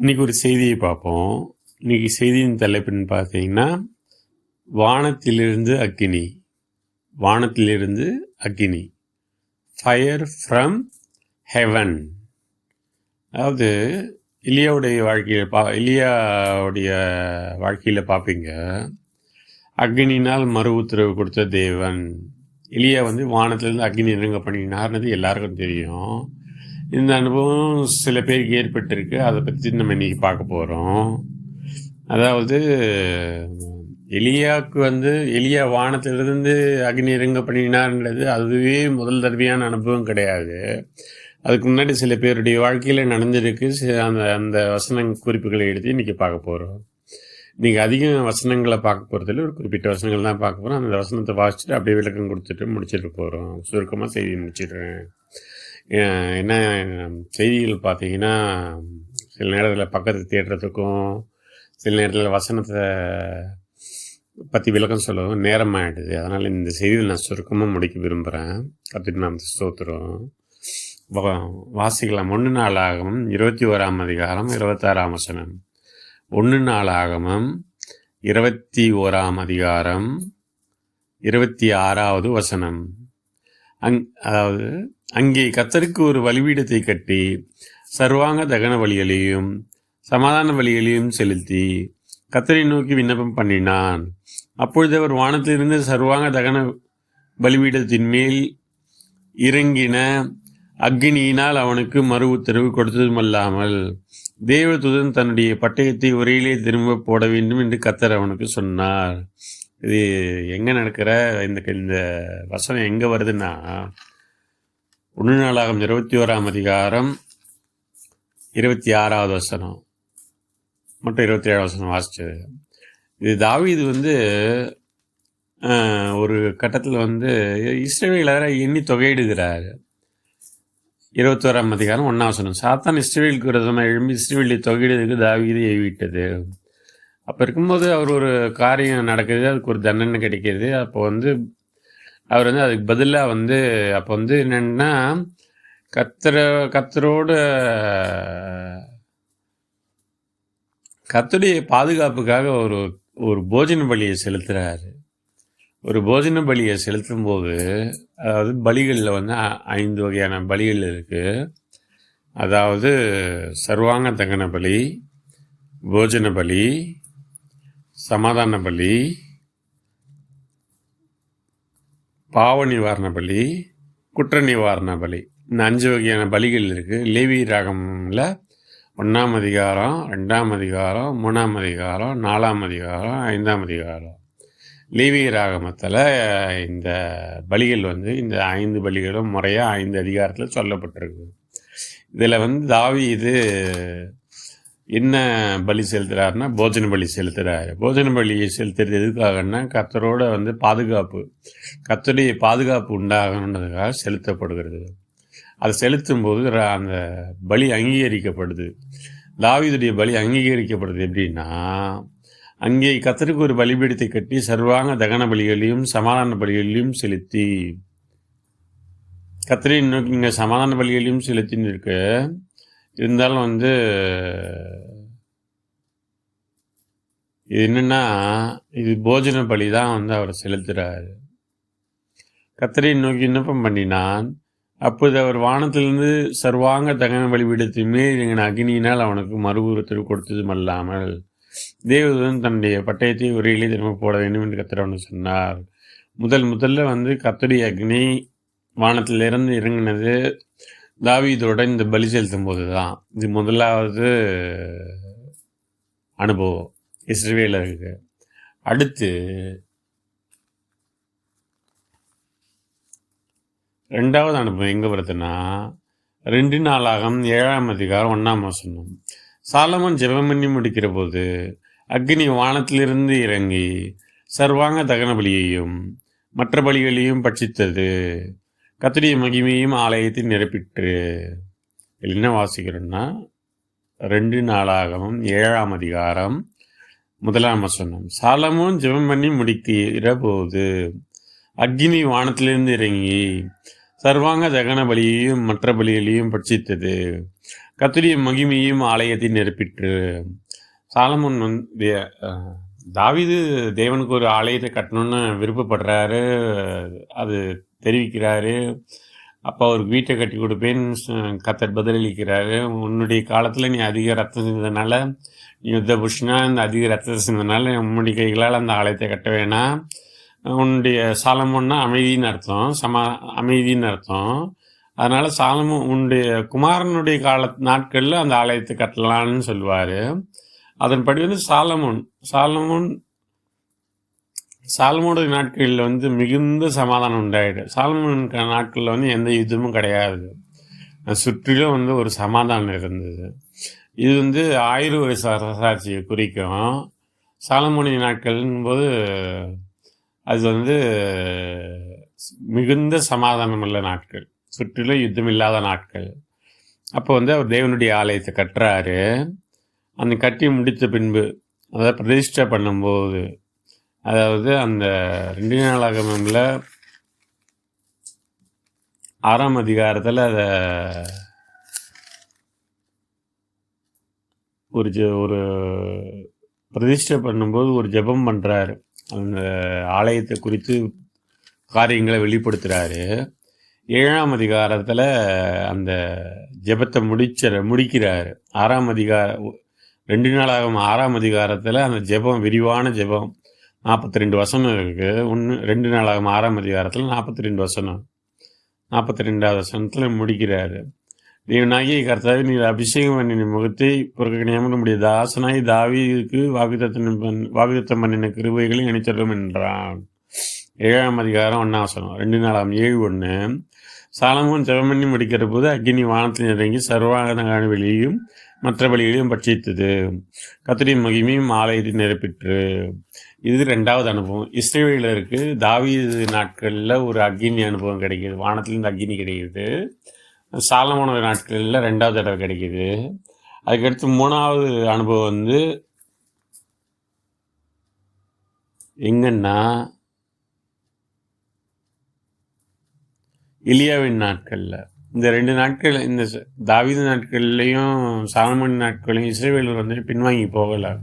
இன்னைக்கு ஒரு செய்தியை பார்ப்போம். இன்னைக்கு செய்தியின் தலைப்புன்னு பார்த்தீங்கன்னா வானத்திலிருந்து அக்கினி வானத்திலிருந்து அக்கினி ஃபயர் ஃப்ரம் ஹெவன் அதாவது இலியாவுடைய வாழ்க்கையில் பா இலியாவுடைய வாழ்க்கையில் பார்ப்பீங்க. அக்னினால் மறு உத்தரவு கொடுத்த தேவன். இலியா வந்து வானத்திலேருந்து அக்னி இறங்க பண்ணினார்னது எல்லாருக்கும் தெரியும். இந்த அனுபவம் சில பேருக்கு ஏற்பட்டிருக்கு. அதை பற்றி நம்ம இன்னைக்கு பார்க்க போகிறோம் அதாவது எலியாவுக்கு வந்து எலியா வானத்திலிருந்து அக்னி இறங்க பண்ணினார்ன்றது அதுவே முதல் தடவையான அனுபவம் கிடையாது. அதுக்கு முன்னாடி சில பேருடைய வாழ்க்கையில் நடந்திருக்கு. அந்த அந்த வசன குறிப்புகளை எடுத்து இன்றைக்கி பார்க்க போகிறோம் இன்னைக்கு அதிக வசனங்களை பார்க்க போகிறதில்ல ஒரு குறிப்பிட்ட வசனங்கள் தான் பார்க்க போகிறோம் அந்த வசனத்தை வாசிச்சுட்டு அப்படியே விளக்கம் கொடுத்துட்டு முடிச்சிட்டு போகிறோம் சுருக்கமாக செய்தி முடிச்சிடுறேன். என்ன செய்திகள் பார்த்தீங்கன்னா சில நேரத்தில் பக்கத்து தேடுறதுக்கும் சில நேரத்தில் வசனத்தை பற்றி விளக்கம் சொல்லவும் நேரம் ஆகிடுது அதனால் இந்த செய்தியில் நான் சுருக்கமாக முடிக்க விரும்புகிறேன் கற்றுட்டு நாம் ஸ்தோத்திரம். வாசிக்கலாம். ஒன்று நாள் ஆகமும் இருபத்தி ஓராம் அதிகாரம் இருபத்தாறாம் வசனம். ஒன்று நாள் ஆகமும் இருபத்தி ஓராம் அதிகாரம் இருபத்தி ஆறாவது வசனம். அங் அதாவது அங்கே கத்தருக்கு ஒரு வழிபீடத்தை கட்டி சர்வாங்க தகன வழிகளையும் சமாதான வழிகளையும் செலுத்தி கத்தரை நோக்கி விண்ணப்பம் பண்ணினான். அப்பொழுது அவர் வானத்திலிருந்து சர்வாங்க தகன பலிபீடத்தின் மேல் இறங்கின அக்னியினால் அவனுக்கு மறு உத்தரவு கொடுத்ததுமல்லாமல் தேவதூதன் தன்னுடைய பட்டயத்தை உரையிலே திரும்ப போட வேண்டும் என்று கத்தர் அவனுக்கு சொன்னார். இது எங்கே நடக்கிற? இந்த இந்த வசனம் எங்கே வருதுன்னா ஒன்று இருபத்தி ஓராம் அதிகாரம் இருபத்தி ஆறாவது வசனம். மற்றும் இருபத்தி ஏழாவது வசனம் வாசித்தது இது தாவீது வந்து ஒரு கட்டத்தில் வந்து இஸ்ரேலரை எண்ணி தொகையிடுகிறார். இருபத்தோராம் அதிகாரம் ஒன்றாம் வசனம். சாத்தான் இஸ்ரேலுக்கு விரோதமாக எழும்பி இஸ்ரேலை தொகையிடுறதுக்கு தாவீது ஏவிட்டது அப்போ இருக்கும்போது அவர் ஒரு காரியம் நடக்குது அதுக்கு ஒரு தண்டனை கிடைக்கிது அப்போ வந்து அவர் வந்து அதுக்கு பதிலாக வந்து அப்போ வந்து என்னென்னா கத்தர கத்தரோட கத்துடைய பாதுகாப்புக்காக ஒரு ஒரு போஜன பலியை செலுத்துகிறாரு ஒரு போஜன பலியை செலுத்தும் போது அதாவது பலிகளில் வந்து ஐந்து வகையான பலிகள் இருக்குது அதாவது சர்வாங்க தங்கன பலி போஜன பலி சமாதான பலி பாவ நிவாரண பலி குற்ற நிவாரண பலி இந்த அஞ்சு வகையான பலிகள் இருக்குது லேவி ராகமில் ஒன்றாம் அதிகாரம் ரெண்டாம் அதிகாரம் மூணாம் அதிகாரம் நாலாம் அதிகாரம் ஐந்தாம் அதிகாரம். லேவி ராகமத்தில் இந்த பலிகள் வந்து இந்த ஐந்து பலிகளும் முறையாக ஐந்து அதிகாரத்தில் சொல்லப்பட்டிருக்கு. இதில் வந்து தாவி இது என்ன பலி செலுத்துகிறாருன்னா போஜன பலி செலுத்துறாரு. போஜன பலியை செலுத்துறது எதுக்காகன்னா கத்தரோட வந்து பாதுகாப்பு. கத்தருடைய பாதுகாப்பு உண்டாகணுன்றதுக்காக செலுத்தப்படுகிறது. அது செலுத்தும் போது அந்த பலி அங்கீகரிக்கப்படுது. தாவீதுடைய பலி அங்கீகரிக்கப்படுது எப்படின்னா அங்கே கத்தருக்கு ஒரு பலிபீடத்தை கட்டி சர்வாங்க தகன பலிகளையும் சமாதான பலிகளையும் செலுத்தி கத்தரை நோக்கி இங்கே சமாதான பலிகளையும் செலுத்தின்னு இருக்கு. இருந்தாலும் வந்து இது என்னன்னா இது போஜன பலி தான் வந்து அவர் செலுத்துறாரு. கத்தரை நோக்கி விண்ணப்பம் பண்ணினான். அப்போது அவர் வானத்திலிருந்து சர்வாங்க தகன பலிபீடத்தின் மேல் எங்கள் அக்னியினால் அவனுக்கு மறு கொடுத்ததும் அல்லாமல் தேவதன் தன்னுடைய பட்டயத்தை உரையிலே திரும்ப போட வேண்டும் என்று கத்தர் அவனுக்கு சொன்னார். முதல் முதல்ல வந்து கத்தடி அக்னி வானத்திலிருந்து இறங்கினது தாவீதோட இந்த பலி செலுத்தும் போது தான் இது முதலாவது அனுபவம் இஸ்ரவேலருக்கு அடுத்து ரெண்டாவது அனுபவம் எங்கே வருதுன்னா ரெண்டு நாளாகம் ஏழாம் அதிகாரம் ஒன்றாம் வசனம். சாலமன் ஜெபம் பண்ணி முடிக்கிற போது அக்னி வானத்திலிருந்து இறங்கி சர்வாங்க தகன பலியையும் மற்ற பலிகளையும் பட்சித்தது. கத்திரிய மகிமையும் ஆலயத்தை நிரப்பிற்று என்ன வாசிக்கிறோம்னா ரெண்டு நாளாகவும் ஏழாம் அதிகாரம் முதலாம் வசனம். சாலமும் ஜெபம் பண்ணி முடிக்கிற போது அக்னி வானத்திலிருந்து இறங்கி சர்வாங்க தகன பலியையும் மற்ற பலிகளையும் பட்சித்தது. கத்திரிய மகிமையும் ஆலயத்தை நிரப்பிற்று சாலமோன் வந்து தாவிது தேவனுக்கு ஒரு ஆலயத்தை கட்டணும்னு விருப்பப்படுறாரு. அது தெரிவிக்கிறாரு. அப்போ அவருக்கு வீட்டை கட்டி கொடுப்பேன்னு கத்தர் பதிலளிக்கிறாரு. உன்னுடைய காலத்தில் நீ அதிக ரத்தம் செஞ்சதுனால நீ யுத்த புஷ்னா இந்த அதிக ரத்தத்தை செஞ்சதுனால உன்னுடைய கைகளால் அந்த ஆலயத்தை கட்ட வேணாம். உன்னுடைய சாலமோன்னா அமைதின்னு அர்த்தம். சமா அமைதின்னு அர்த்தம். அதனால் சாலமோன் உன்னுடைய குமாரனுடைய கால நாட்களில் அந்த ஆலயத்தை கட்டலான்னு சொல்லுவார். அதன்படி வந்து சாலமோன் சாலமோன் சால்மோனுடைய நாட்களில் வந்து மிகுந்த சமாதானம் உண்டாயிடும் சாலமோன் க- நாட்களில் வந்து எந்த யுத்தமும் கிடையாது. சுற்றிலும் வந்து ஒரு சமாதானம் இருந்தது. இது வந்து ஆயிரம் அரசாட்சியை குறிக்கும். சாலமோனிய நாட்கள்னும் போது அது வந்து மிகுந்த சமாதானம் உள்ள நாட்கள். சுற்றிலும் யுத்தம் இல்லாத நாட்கள். அப்போ வந்து அவர் தேவனுடைய ஆலயத்தை கட்டுறாரு. அந்த கட்டி முடித்த பின்பு அதாவது பிரதிஷ்டை பண்ணும்போது அதாவது அந்த ரெண்டு நாளாகமில் ஆறாம் அதிகாரத்தில் அதை ஒரு ஜெ- ஒரு பிரதிஷ்டை பண்ணும்போது ஒரு ஜெபம் பண்ணுறாரு அந்த ஆலயத்தை குறித்து காரியங்களை வெளிப்படுத்துகிறாரு ஏழாம் அதிகாரத்தில் அந்த ஜெபத்தை முடிச்ச முடிக்கிறாரு. ஆறாம் அதிகார ரெண்டு நாளாகும் ஆறாம் அதிகாரத்தில் அந்த ஜெபம் விரிவான ஜெபம். நாற்பத்தி ரெண்டு வசனம் இருக்குது ஒன்று ரெண்டு நாளாகும் ஆறாம் அதிகாரத்தில் நாற்பத்தி ரெண்டு வசனம். நாற்பத்தி ரெண்டாவது வசனத்தில் முடிக்கிறாரு. தேவனாகிய கர்த்தாவை நீர் அபிஷேகம் பண்ணின முகத்தை புறக்கணியாமல் நம்முடைய தாசனாய் தாவிக்கு வாக்குத்தத்தம் பண்- வாக்குத்தம் பண்ணின கிருபைகளை இணைத்தரும் என்றான். ஏழாம் அதிகாரம் ஒன்றாம் வசனம். ரெண்டு நாளாம் ஏழு ஒன்று சாலமோன் ஜெபம் முடிக்கிற போது அக்னி வானத்தில் இறங்கி சர்வாகன வெளியையும் மற்ற வழிகளையும் பட்சித்தது. கத்திரி மகிமையும் ஆலயத்தை நிரப்பிற்று. இது ரெண்டாவது அனுபவம். இஸ்ரேலருக்கு தாவீது நாட்களில் ஒரு அக்னி அனுபவம் கிடைக்கிது. வானத்துலேருந்து அக்னி கிடைக்குது. சாலமான நாட்களில் ரெண்டாவது தடவை கிடைக்குது. அதுக்கடுத்து மூணாவது அனுபவம் வந்து எங்கன்னா இலியாவின் நாட்களில். இந்த ரெண்டு நாட்கள் இந்த ச- தாவீது நாட்கள்லையும் சாலமணி நாட்களையும் இஸ்ரேவேலர் வந்து பின்வாங்கி போகலை.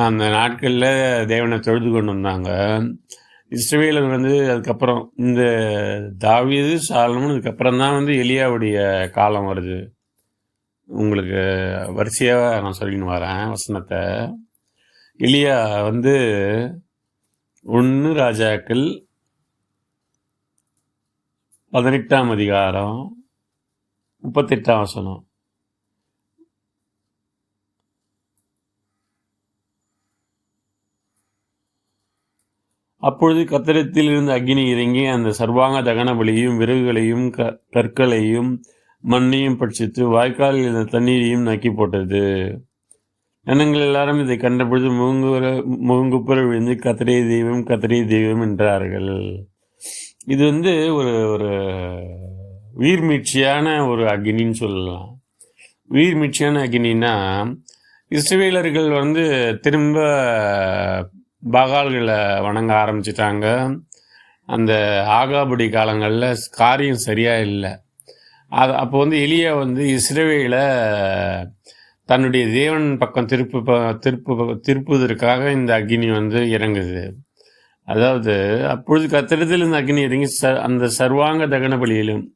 அந்த நாட்களில் தேவனை தொழுது கொண்டு வந்தாங்க. இஸ்ரேலர் வந்து அதுக்கப்புறம் இந்த தாவியது சாலமும் இதுக்கப்புறம் தான் வந்து எலியாவுடைய காலம் வருது. உங்களுக்கு வரிசையாக நான் சொல்லின்னு வரேன் வசனத்தை. எலியா வந்து ஒன்று ராஜாக்கள் பதினெட்டாம் அதிகாரம் முப்பத்தெட்டாம் வசனம். அப்பொழுது கத்திரத்தில் இருந்து அக்னி இறங்கி அந்த சர்வாங்க தகன பலியையும் விறகுகளையும் க கற்களையும் மண்ணையும் பட்சித்து வாய்க்காலில் இருந்த தண்ணீரையும் நக்கி போட்டது. ஜனங்கள் எல்லாரும் இதை கண்டபொழுது முகங்குற முகங்குப்புற விழுந்து கத்திரை தெய்வம் கத்திரை தெய்வம் என்றார்கள். இது வந்து ஒரு ஒரு உயிர்மீட்சியான ஒரு அக்னின்னு சொல்லலாம். உயிர்மீட்சியான அக்னின்னா இஸ்ரேலர்கள் வந்து திரும்ப பகால்களை வணங்க ஆரம்பிச்சிட்டாங்க. அந்த ஆகாபடி காலங்களில் காரியம் சரியாக இல்லை. அது அப்போ வந்து எளிய வந்து இஸ்ரவேல தன்னுடைய தேவன் பக்கம் திருப்பு ப- திருப்பு திருப்புவதற்காக இந்த அக்னி வந்து இறங்குது. அதாவது அப்பொழுது கத்திரத்தில் இந்த அக்னி இறங்கி ச அந்த சர்வாங்க தகன பலியிலும்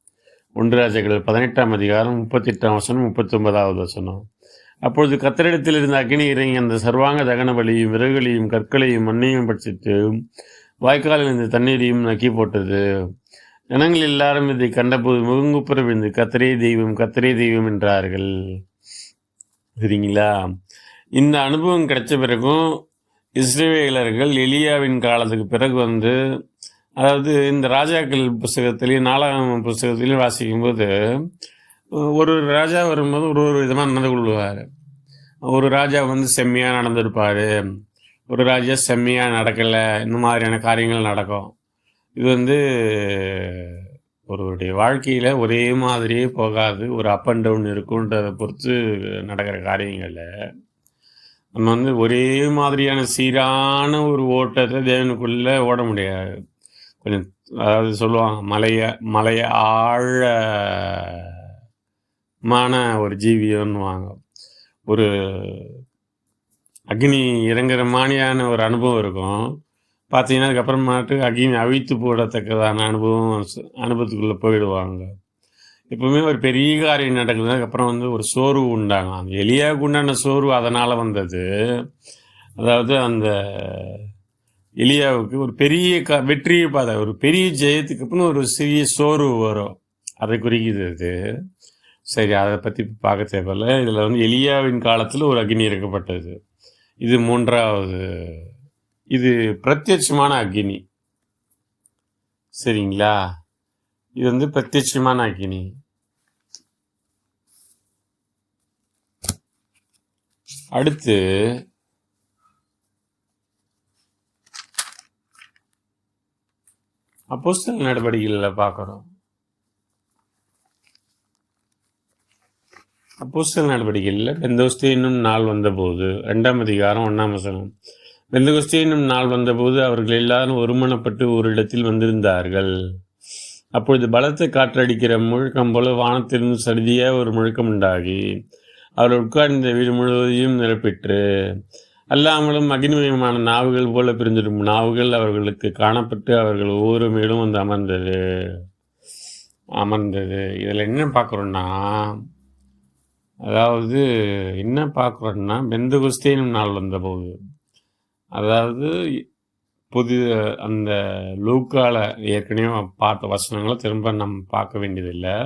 ஒன்று பதினெட்டாம் அதிகாரம் முப்பத்தெட்டாம் வசனம் முப்பத்தொன்பதாவது வசனம். அப்பொழுது கத்தரிடத்தில் இருந்த அக்னி இறங்கி அந்த சர்வாங்க தகன வழியும் விறகுகளையும் கற்களையும் மண்ணையும் பட்சித்து வாய்க்காலில் இருந்த தண்ணீரையும் நக்கி போட்டது. ஜனங்கள் எல்லாரும் இதை கண்டபோது முகங்குப்புற விழுந்து கத்திரே தெய்வம் கத்திரே தெய்வம் என்றார்கள். சரிங்களா? இந்த அனுபவம் கிடைச்ச பிறகும் இஸ்ரேலர்கள் எலியாவின் காலத்துக்கு பிறகு வந்து அதாவது இந்த ராஜாக்கள் புஸ்தகத்திலையும் நாலாம் புஸ்தகத்திலையும் வாசிக்கும்போது ஒரு ஒரு ராஜா வரும்போது ஒரு ஒரு விதமாக நடந்து கொள்வார். ஒரு ராஜா வந்து செம்மையாக நடந்திருப்பார். ஒரு ராஜா செம்மையாக நடக்கலை. இந்த மாதிரியான காரியங்கள் நடக்கும். இது வந்து ஒருவருடைய வாழ்க்கையில் ஒரே மாதிரியே போகாது. ஒரு அப் அண்ட் டவுன் இருக்குன்றதை பொறுத்து நடக்கிற காரியங்களில் நம்ம வந்து ஒரே மாதிரியான சீரான ஒரு ஓட்டத்தை தேவனுக்குள்ளே ஓட முடியாது. கொஞ்சம் அதாவது சொல்லுவாங்க மலையை மலையை ஆழ மான ஒரு ஜீவியம்னுவாங்க ஒரு அக்னி இறங்குற மானியான ஒரு அனுபவம் இருக்கும். பார்த்தீங்கன்னா அதுக்கப்புறமாட்டு அக்னி அவித்து போடத்தக்கதான அனுபவம் அனுபவத்துக்குள்ளே போயிடுவாங்க. எப்பவுமே ஒரு பெரிய காரியம் நடக்குதுக்கு அப்புறம் வந்து ஒரு சோர்வு உண்டாங்க அந்த எலியாவுக்கு உண்டான சோர்வு அதனால் வந்தது. அதாவது அந்த எலியாவுக்கு ஒரு பெரிய க வெற்றியை பார்த்த ஒரு பெரிய ஜெயத்துக்கு அப்புறம் ஒரு சிறிய சோர்வு வரும். அதை குறிக்கிறது. சரி அதை பற்றி பார்க்க தேவையில்லை. இதில் வந்து எலியாவின் காலத்தில் ஒரு அக்னி இறக்கப்பட்டது. இது மூன்றாவது. இது பிரத்யட்சமான அக்னி. சரிங்களா? இது வந்து பிரத்யட்சமான அக்னி. அடுத்து அப்போஸ்தல நடவடிக்கைகளில் பார்க்குறோம் அப்போஸ்தல் நடவடிக்கையில் பெந்தோஸ்தே என்னும் நாள் வந்தபோது ரெண்டாம் அதிகாரம் ஒன்றாம் வசனம். பெந்தகோஸ்தே என்னும் நாள் வந்தபோது அவர்கள் எல்லாரும் ஒருமனப்பட்டு ஒரு இடத்தில் வந்திருந்தார்கள். அப்பொழுது பலத்த காற்றடிக்கிற முழக்கம் போல வானத்திலிருந்து சடுதியா ஒரு முழக்கம் உண்டாகி அவர் உட்கார்ந்த வீடு முழுவதையும் நிரப்பிற்று. அல்லாமலும் அக்னிமயமான நாவுகள் போல பிரிந்திடும் நாவுகள் அவர்களுக்கு காணப்பட்டு அவர்கள் ஒவ்வொரு மேலும் வந்து அமர்ந்தது. அமர்ந்தது. இதில் என்ன பார்க்குறோன்னா அதாவது என்ன பார்க்குறோன்னா பெந்தகுஸ்தேனும் நாள் வந்தபோது. அதாவது புது அந்த லூக்கால ஏற்கனவே பார்த்த வசனங்களை திரும்ப நம்ம பார்க்க வேண்டியதில்லை.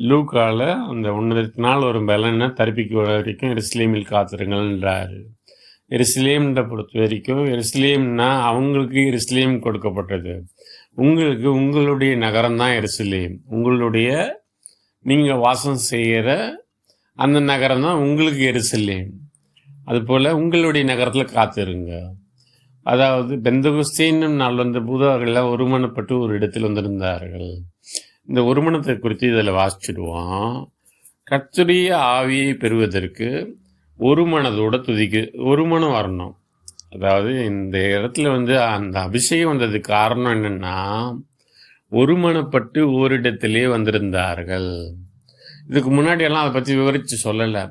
லூக்கால அந்த ஒன்றரை நாள் ஒரு பலனை தரிப்பிக்கு வரைக்கும் எருசலேமில் காத்திருங்கள்ன்றாரு எருசலேம்ன்ற பொறுத்த வரைக்கும் எருசலேம்னா அவங்களுக்கு எருசலேம் கொடுக்கப்பட்டது. உங்களுக்கு உங்களுடைய நகரம் தான் எருசலேம். உங்களுடைய நீங்கள் வாசம் செய்கிற அந்த நகரம் தான் உங்களுக்கு எருசலேம். அதுபோல் உங்களுடைய நகரத்தில் காத்திருங்க. அதாவது பெந்தகுஸ்தீனும் நாள் வந்த பூதவர்கள்லாம் அவர்கள் ஒருமனப்பட்டு ஒரு இடத்தில் வந்திருந்தார்கள். இந்த ஒருமனத்தை குறித்து இதில் வாசிச்சிடுவோம். கத்துரிய ஆவியை பெறுவதற்கு ஒரு மனதோட துதிக்கு ஒரு மனம் வரணும். அதாவது இந்த இடத்துல வந்து அந்த அபிஷேகம் வந்ததுக்கு காரணம் என்னென்னா ஒருமனப்பட்டு ஓரிடத்திலே வந்திருந்தார்கள். இதுக்கு முன்னாடி எல்லாம் அதை பற்றி விவரித்து சொல்லலை.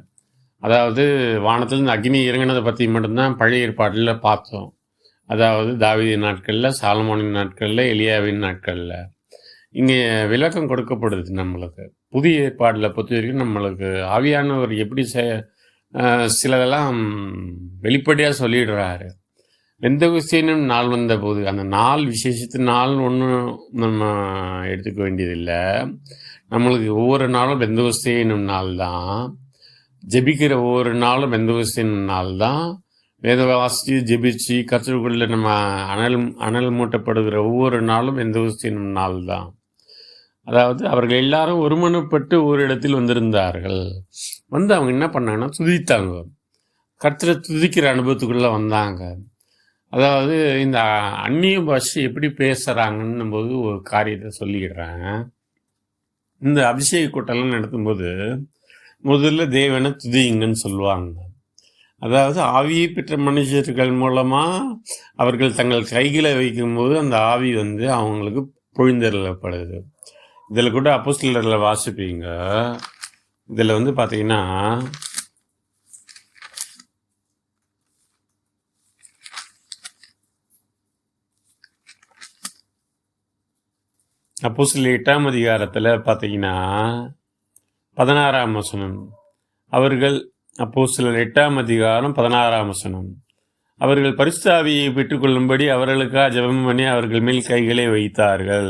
அதாவது வானத்திலிருந்து அக்னி இறங்கினதை பற்றி மட்டும்தான் பழைய ஏற்பாட்டில் பார்த்தோம். அதாவது தாவிதி நாட்களில் சாலமோனின் நாட்களில் எலியாவின் நாட்களில். இங்கே விளக்கம் கொடுக்கப்படுது நம்மளுக்கு. புதிய ஏற்பாடில் பொறுத்த வரைக்கும் நம்மளுக்கு ஆவியானவர் எப்படி செ சிலதெல்லாம் வெளிப்படையாக சொல்லிடுறாரு. எந்த விஷயம் நாள் வந்த போது அந்த நாள் விசேஷத்து நாள் ஒன்றும் நம்ம எடுத்துக்க வேண்டியதில்லை. நம்மளுக்கு ஒவ்வொரு நாளும் பெந்தவஸ்தேனும் நாள் தான் ஜெபிக்கிற ஒவ்வொரு நாளும் பெந்தவஸ்தேனும் நாள் தான் வேத வாசித்து ஜெபிச்சு கற்றுக்குள்ள நம்ம அனல் அனல் மூட்டப்படுகிற ஒவ்வொரு நாளும் பெந்தவஸ்தேனும் நாள் தான் அதாவது அவர்கள் எல்லாரும் ஒருமனப்பட்டு ஒரு இடத்தில் வந்திருந்தார்கள். வந்து அவங்க என்ன பண்ணாங்கன்னா துதித்தாங்க. கர்த்தரை துதிக்கிற அனுபவத்துக்குள்ளே வந்தாங்க. அதாவது இந்த அந்நிய பாஷை எப்படி பேசுகிறாங்கன்னும் போது ஒரு காரியத்தை சொல்லிடுறாங்க இந்த அபிஷேக கூட்டம்லாம் நடத்தும்போது முதல்ல தேவனை துதியுங்கன்னு சொல்லுவாங்க. அதாவது ஆவியை பெற்ற மனுஷர்கள் மூலமாக அவர்கள் தங்கள் கைகளை வைக்கும்போது அந்த ஆவி வந்து அவங்களுக்கு பொழிந்தருளப்படுது இதில் கூட அப்போ சிலரில் வாசிப்பீங்க. இதில் வந்து பார்த்தீங்கன்னா அப்போ சில எட்டாம் அதிகாரத்தில் பார்த்தீங்கன்னா பதினாறாம் வசனம். அவர்கள் அப்போ சில எட்டாம் அதிகாரம் பதினாறாம் வசனம். அவர்கள் பரிசுத்தாவியை பெற்றுக்கொள்ளும்படி அவர்களுக்காக ஜெபம் பண்ணி அவர்கள் மேல் கைகளை வைத்தார்கள்.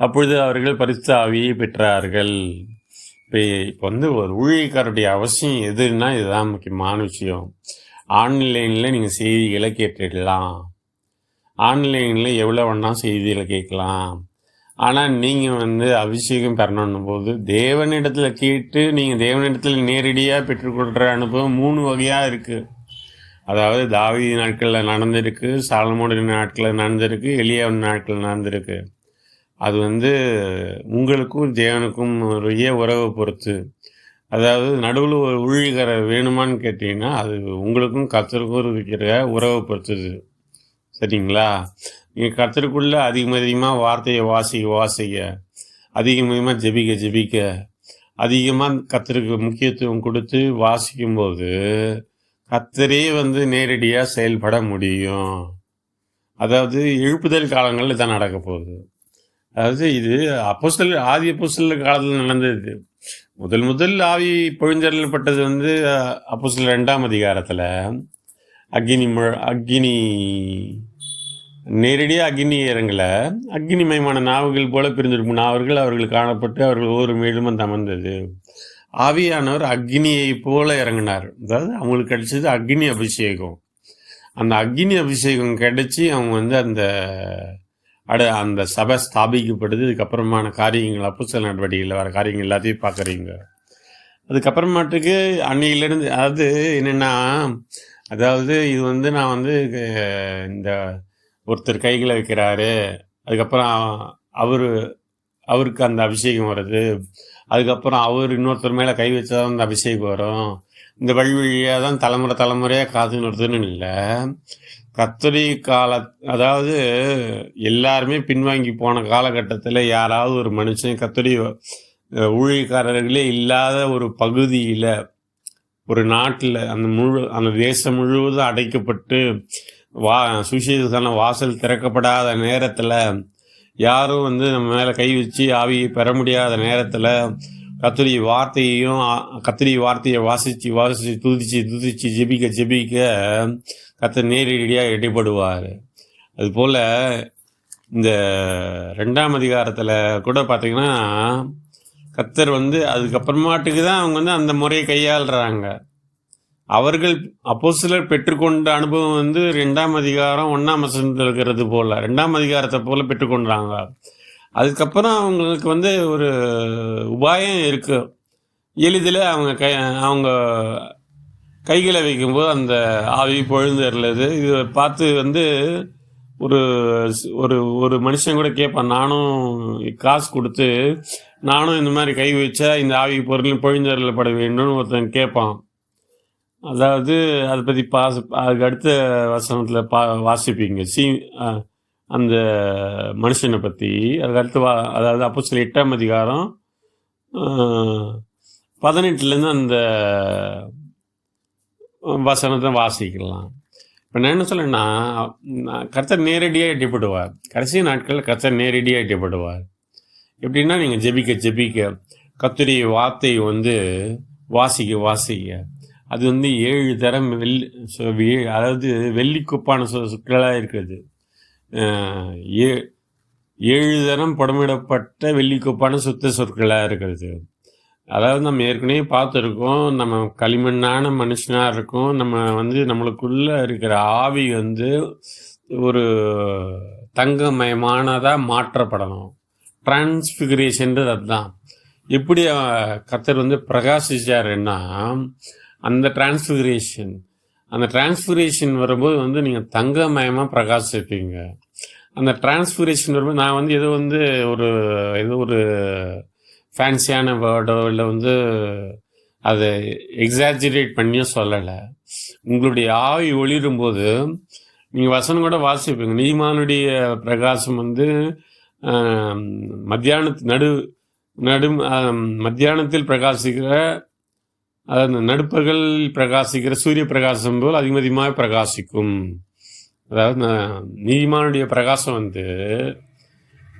அப்பொழுது அவர்கள் பரிசுத்தாவியை பெற்றார்கள். இப்போ இப்போ வந்து ஒரு ஊழியக்காரருடைய அவசியம் எதுன்னா இதுதான் முக்கியமான விஷயம். ஆன்லைனில் நீங்கள் செய்திகளை கேட்டுடலாம் ஆன்லைனில் எவ்வளோ வேணால் செய்திகளை கேட்கலாம். ஆனால் நீங்கள் வந்து அபிஷேகம் பெறணும் போது தேவனிடத்தில் கேட்டு நீங்கள் தேவனிடத்தில் நேரடியாக பெற்றுக்கொள்கிற அனுபவம் மூணு வகையாக இருக்குது அதாவது தாவி நாட்களில் நடந்திருக்கு சாலமோடி நாட்களில் நடந்திருக்கு எளியாவின் நாட்களில் நடந்திருக்கு. அது வந்து உங்களுக்கும் தேவனுக்கும் உரிய உறவை பொறுத்து. அதாவது நடுவில் ஒரு ஊழியக்காரர் வேணுமான்னு கேட்டிங்கன்னா அது உங்களுக்கும் கத்தருக்கும் இருக்கிற உறவை பொறுத்தது. சரிங்களா? நீங்கள் கத்தருக்குள்ளே அதிகம் அதிகமாக வார்த்தையை வாசிக்க வாசிக்க அதிகம் அதிகமாக ஜெபிக்க ஜெபிக்க அதிகமாக கத்தருக்கு முக்கியத்துவம் கொடுத்து வாசிக்கும்போது கத்தரே வந்து நேரடியாக செயல்பட முடியும். அதாவது எழுப்புதல் காலங்களில் இதான் நடக்க போகுது. அதாவது இது அப்போஸ்தல் ஆதி அப்போஸ்தலர் காலத்தில் நடந்தது. முதல் முதல் ஆவி பொழிஞ்சொல்லப்பட்டது வந்து அப்போஸ்தலர் ரெண்டாம் அதிகாரத்தில். அக்னி முழ அக்னி நேரடியாக அக்னி இறங்கல. அக்னிமயமான நாவுகள் போல பிரிந்திருக்கும். நாவர்கள் அவர்கள் காணப்பட்டு அவர்கள் ஒவ்வொரு மேலும் தமர்ந்தது. ஆவியானவர் அக்னியை போல இறங்கினார். அதாவது அவங்களுக்கு கிடைச்சது அக்னி அபிஷேகம். அந்த அக்னி அபிஷேகம் கிடைச்சி அவங்க வந்து அந்த அட அந்த சபை ஸ்தாபிக்கப்படுது இதுக்கப்புறமான காரியங்கள் அப்போ சில நடவடிக்கையில் வர காரியங்கள் எல்லாத்தையும் பார்க்குறீங்க. அதுக்கப்புறமாட்டுக்கு அன்னையிலேருந்து அதாவது என்னென்னா அதாவது இது வந்து நான் வந்து இந்த ஒருத்தர் கைகளை வைக்கிறாரு. அதுக்கப்புறம் அவர் அவருக்கு அந்த அபிஷேகம் வருது. அதுக்கப்புறம் அவர் இன்னொருத்தர் மேலே கை வச்சா தான் அந்த அபிஷேகம் வரும். இந்த வழி வழியாக தான் தலைமுறை தலைமுறையாக காத்து நிறுத்துன்னு இல்லை. கத்தரி கால அதாவது எல்லாருமே பின்வாங்கி போன காலகட்டத்தில் யாராவது ஒரு மனுஷன் கத்தரி ஊழியக்காரர்களே இல்லாத ஒரு பகுதியில் ஒரு நாட்டில் அந்த முழு அந்த தேசம் முழுவதும் அடைக்கப்பட்டு வா சுவிசேஷத்தான வாசல் திறக்கப்படாத நேரத்தில் யாரும் வந்து நம்ம மேலே கை வச்சு ஆவியை பெற முடியாத நேரத்தில் கத்திரி வார்த்தையையும் கத்திரி வார்த்தையை வாசித்து வாசித்து துதிச்சு துதிச்சு ஜெபிக்க ஜெபிக்க கத்தர் நேரடியாக இடைப்படுவார். அதுபோல் இந்த ரெண்டாம் அதிகாரத்தில் கூட பார்த்திங்கன்னா கத்தர் வந்து அதுக்கப்புறமாட்டுக்கு தான் அவங்க வந்து அந்த முறையை கையாளுறாங்க. அவர்கள் அப்போ சிலர் பெற்றுக்கொண்ட அனுபவம் வந்து ரெண்டாம் அதிகாரம் ஒன்றாம் வசனத்தில் இருக்கிறது போல். ரெண்டாம் அதிகாரத்தை போல் பெற்றுக்கொண்டாங்க. அதுக்கப்புறம் அவங்களுக்கு வந்து ஒரு உபாயம் இருக்குது எளிதில் அவங்க கை அவங்க கைகளை வைக்கும்போது அந்த ஆவி பொழுந்தருளது இதை பார்த்து வந்து ஒரு ஒரு ஒரு மனுஷன் கூட கேட்பான் நானும் காசு கொடுத்து நானும் இந்த மாதிரி கை வச்சா இந்த ஆவி பொருள் பொழிந்தருளப்பட வேண்டும்னு ஒருத்தன் கேட்பான் அதாவது அதை பற்றி பாச அதுக்கு அடுத்த வசனத்தில் பா வாசிப்பீங்க. சி அந்த மனுஷனை பற்றி அதுக்கு அடுத்து வா அதாவது அப்போ சில எட்டாம் அதிகாரம் பதினெட்டுலேருந்து அந்த வசனத்தை வாசிக்கலாம். இப்போ நான் என்ன சொல்லேன்னா கர்த்தர் நேரடியாக எட்டிப்படுவார். கடைசி நாட்களில் கர்த்தர் நேரடியாக எட்டிப்படுவார். எப்படின்னா நீங்கள் ஜெபிக்க ஜெபிக்க கத்துடைய வார்த்தை வந்து வாசிக்க வாசிக்க. அது வந்து ஏழு தரம் வெள்ளி சொ- வே- அதாவது வெள்ளிக்குப்பான சொ சொற்களாக இருக்குது ஏ ஏழு தரம் புடமிடப்பட்ட வெள்ளிக்குப்பான சுத்த சொற்களாக இருக்கிறது. அதாவது நம்ம ஏற்கனவே பார்த்துருக்கோம் நம்ம களிமண்ணான மனுஷனாக இருக்கும் நம்ம வந்து நம்மளுக்குள்ளே இருக்கிற ஆவி வந்து ஒரு தங்கமயமானதாக மாற்றப்படணும். டிரான்ஸ்ஃபிகரேஷன்றது அதுதான். எப்படி கத்தர் வந்து பிரகாசிச்சாருன்னா அந்த டிரான்ஸ்ஃபிகரேஷன் அந்த டிரான்ஸ்ஃபிகரேஷன் வரும்போது வந்து நீங்கள் தங்கமயமாக பிரகாசிப்பீங்க. அந்த டிரான்ஸ்ஃபிகரேஷன் வரும்போது நான் வந்து ஏதோ வந்து ஒரு ஏதோ ஒரு ஃபேன்சியான வேர்டோ இல்லை வந்து அதை எக்ஸாஜிரேட் பண்ணியும் சொல்லலை. உங்களுடைய ஆவி ஒளிரும்போது நீங்கள் வசனம் கூட வாசிப்பீங்க. நீமானுடைய பிரகாசம் வந்து மத்தியானத்து நடு நடு மத்தியானத்தில் பிரகாசிக்கிற அதாவது நடுப்பகல் பிரகாசிக்கிற சூரிய பிரகாசம் போல் அதிகம் அதிகமாக பிரகாசிக்கும். அதாவது நீதிமானுடைய பிரகாசம் வந்து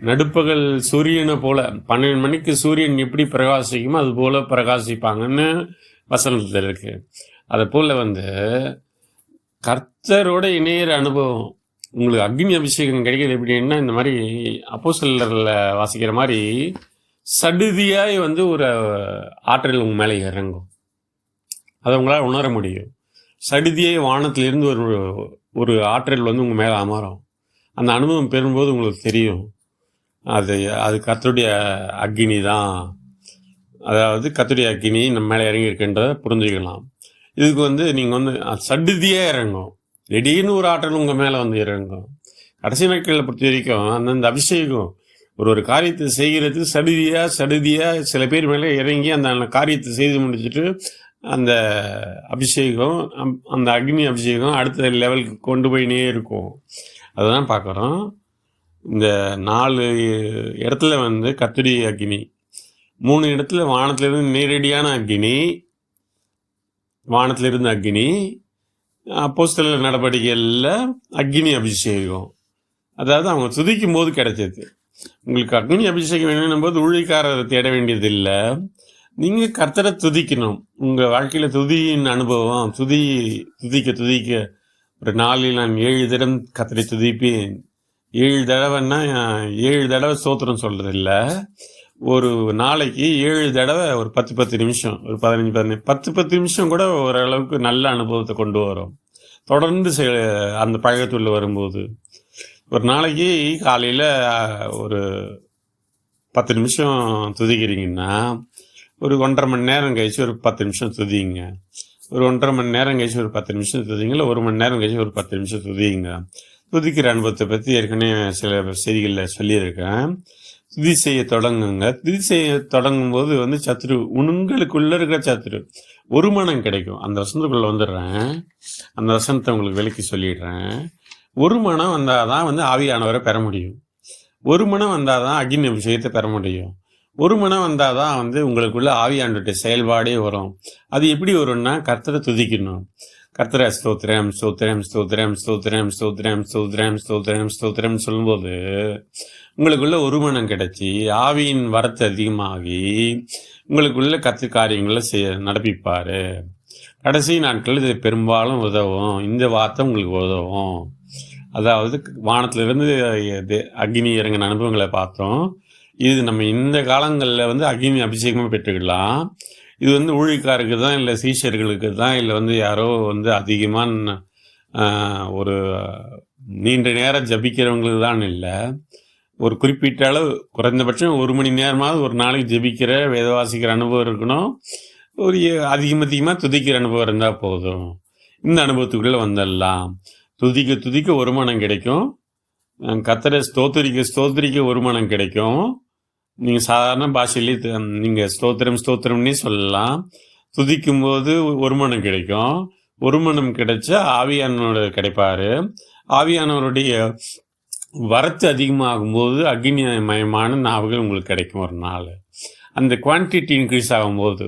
நடுப்பகல் சூரியனை போல பன்னெண்டு மணிக்கு சூரியன் எப்படி பிரகாசிக்குமோ அது போல பிரகாசிப்பாங்கன்னு வசனத்தில் இருக்கு. அதை போல வந்து கர்த்தரோட இணையிற அனுபவம். உங்களுக்கு அக்னி அபிஷேகம் கிடைக்கிறது எப்படின்னா இந்த மாதிரி அப்போ வாசிக்கிற மாதிரி சடுதியாய் வந்து ஒரு ஆற்றல் உங்கள் மேலே இறங்கும். அதை உங்களால் உணர முடியும். சடுதியை வானத்திலிருந்து ஒரு ஒரு ஆற்றல் வந்து உங்கள் மேலே அமரும். அந்த அனுபவம் பெறும்போது உங்களுக்கு தெரியும். அது அது கத்துடைய அக்னி தான். அதாவது கத்துடைய அக்னி நம்ம மேலே இறங்கி இருக்கின்றதை புரிஞ்சுக்கலாம். இதுக்கு வந்து நீங்கள் வந்து சடுதியே இறங்கும். திடீர்னு ஒரு ஆற்றல் உங்கள் மேலே வந்து இறங்கும். கடைசி நாட்களில் பொறுத்த வரைக்கும் அந்தந்த அபிஷேகம் ஒரு ஒரு காரியத்தை செய்கிறதுக்கு சடுதியாக சடுதியாக சில பேர் மேலே இறங்கி அந்த காரியத்தை செய்து முடிச்சுட்டு அந்த அபிஷேகம் அம்- அந்த அக்னி அபிஷேகம் அடுத்த லெவலுக்கு கொண்டு போயினே இருக்கும். அதுதான் பார்க்குறோம். இந்த நாலு இடத்துல வந்து கத்திரி அக்னி. மூணு இடத்துல வானத்திலிருந்து நேரடியான அக்னி. வானத்திலிருந்து அக்னி. அப்போஸ்தல நடவடிக்கைகளில் அக்னி அபிஷேகம். அதாவது அவங்க துதிக்கும் போது கிடைச்சது. உங்களுக்கு அக்னி அபிஷேகம் வேணும்னும் போது ஊழிக்காரரை தேட வேண்டியதில்லை. நீங்கள் கர்த்தரை துதிக்கணும். உங்கள் வாழ்க்கையில் துதியின் அனுபவம் துதி துதிக்க துதிக்க. ஒரு நாளில் நான் ஏழு தடம் கர்த்தரை துதிப்பேன். ஏழு தடவைன்னா ஏழு தடவை சோத்திரம் சொல்கிறது இல்லை ஒரு நாளைக்கு ஏழு தடவை ஒரு பத்து பத்து நிமிஷம் ஒரு பதினஞ்சு பதினஞ்சு பத்து பத்து நிமிஷம் கூட ஓரளவுக்கு நல்ல அனுபவத்தை கொண்டு வரும். தொடர்ந்து செ- அந்த பழக்கத்துள்ள வரும்போது. ஒரு நாளைக்கு காலையில் ஒரு பத்து நிமிஷம் துதிக்கிறீங்கன்னா ஒரு ஒன்றரை மணி நேரம் கழிச்சு ஒரு பத்து நிமிஷம் துதிங்க. ஒரு ஒன்றரை மணி நேரம் கழிச்சு ஒரு பத்து நிமிஷம் துதிங்க இல்லை ஒரு மணி நேரம் கழிச்சு ஒரு பத்து நிமிஷம் துதிங்க. துதிக்கிற அனுபவத்தை பற்றி ஏற்கனவே சில செய்திகளில் சொல்லியிருக்கேன். துதி செய்ய தொடங்குங்க. துதி செய்ய தொடங்கும் போது வந்து சத்துரு உங்களுக்குள்ள இருக்கிற சத்துரு ஒரு மனம் கிடைக்கும். அந்த வசனத்துக்குள்ளே வந்துடுறேன். அந்த வசனத்தை உங்களுக்கு விலக்கி சொல்லிடுறேன். ஒரு மனம் வந்தால் தான் வந்து ஆவியானவரை பெற முடியும். ஒரு மனம் வந்தால் தான் அக்னி அபிஷேகத்தை பெற முடியும். ஒரு மனம் வந்தால் தான் வந்து உங்களுக்குள்ள ஆவியாண்டுடைய செயல்பாடே வரும். அது எப்படி வரும்னா கர்த்தரை துதிக்கணும். கர்த்தரை ஸ்தோத்திரம் ஸ்தோத்திரம் ஸ்தோத்திரம் ஸ்தோத்திரம் ஸ்தோத்திரம் ஸ்தோத்திரம் ஸ்தோத்திரம் ஸ்தோத்திரம் சொல்லும்போது உங்களுக்குள்ள ஒரு மனம் கிடைச்சி ஆவியின் வரத்து அதிகமாகி உங்களுக்குள்ள கத்து காரியங்களை செய்ய நடப்பிப்பார். கடைசி நாட்கள் இது பெரும்பாலும் உதவும். இந்த வார்த்தை உங்களுக்கு உதவும். அதாவது வானத்திலிருந்து அக்னி இறங்கின அனுபவங்களை பார்த்தோம். இது நம்ம இந்த காலங்களில் வந்து அக்னி அபிஷேகமாக பெற்றுக்கலாம் இது வந்து ஊழிக்காருக்கு தான் இல்லை சீஷர்களுக்கு தான் இல்லை வந்து யாரோ வந்து அதிகமாக ஒரு நீண்ட நேரம் ஜபிக்கிறவங்களுக்கு தான் இல்லை. ஒரு குறிப்பிட்ட அளவு குறைந்தபட்சம் ஒரு மணி நேரமாவது ஒரு நாளைக்கு ஜெபிக்கிற வேத வாசிக்கிற அனுபவம் இருக்கணும். ஒரு அதிகம் அதிகமாக துதிக்கிற அனுபவம் இருந்தால் போதும். இந்த அனுபவத்துக்குள்ளே வந்துடலாம் துதிக்க துதிக்க வருமானம் கிடைக்கும். அஹ் கத்தரை ஸ்தோத்திரிக்க ஸ்தோத்திரிக்க வருமானம் கிடைக்கும். நீங்கள் சாதாரண பாஷையிலேயே நீங்கள் ஸ்தோத்திரம் ஸ்தோத்திரம்னே சொல்லலாம். துதிக்கும் போது ஒருமணம் கிடைக்கும். ஒருமணம் கிடைச்சா ஆவியானோட கிடைப்பாரு. ஆவியானவருடைய வரத்து அதிகமாகும்போது அக்னி மயமான நாவுகள் உங்களுக்கு கிடைக்கும் ஒரு நாள். அந்த குவான்டிட்டி இன்க்ரீஸ் ஆகும்போது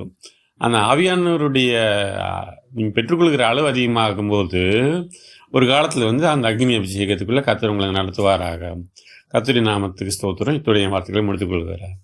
அந்த ஆவியானவருடைய நீங்கள் பெற்றுக்கொள்கிற அளவு அதிகமாகும்போது ஒரு காலத்தில் வந்து அந்த அக்னி அபிஷேகத்துக்குள்ளே கத்திரவங்களை நடத்துவாராக. கத்திரி நாமத்துக்கு ஸ்தோத்திரம். இத்துடைய வார்த்தைகளை முடித்துக் கொள்கிறார்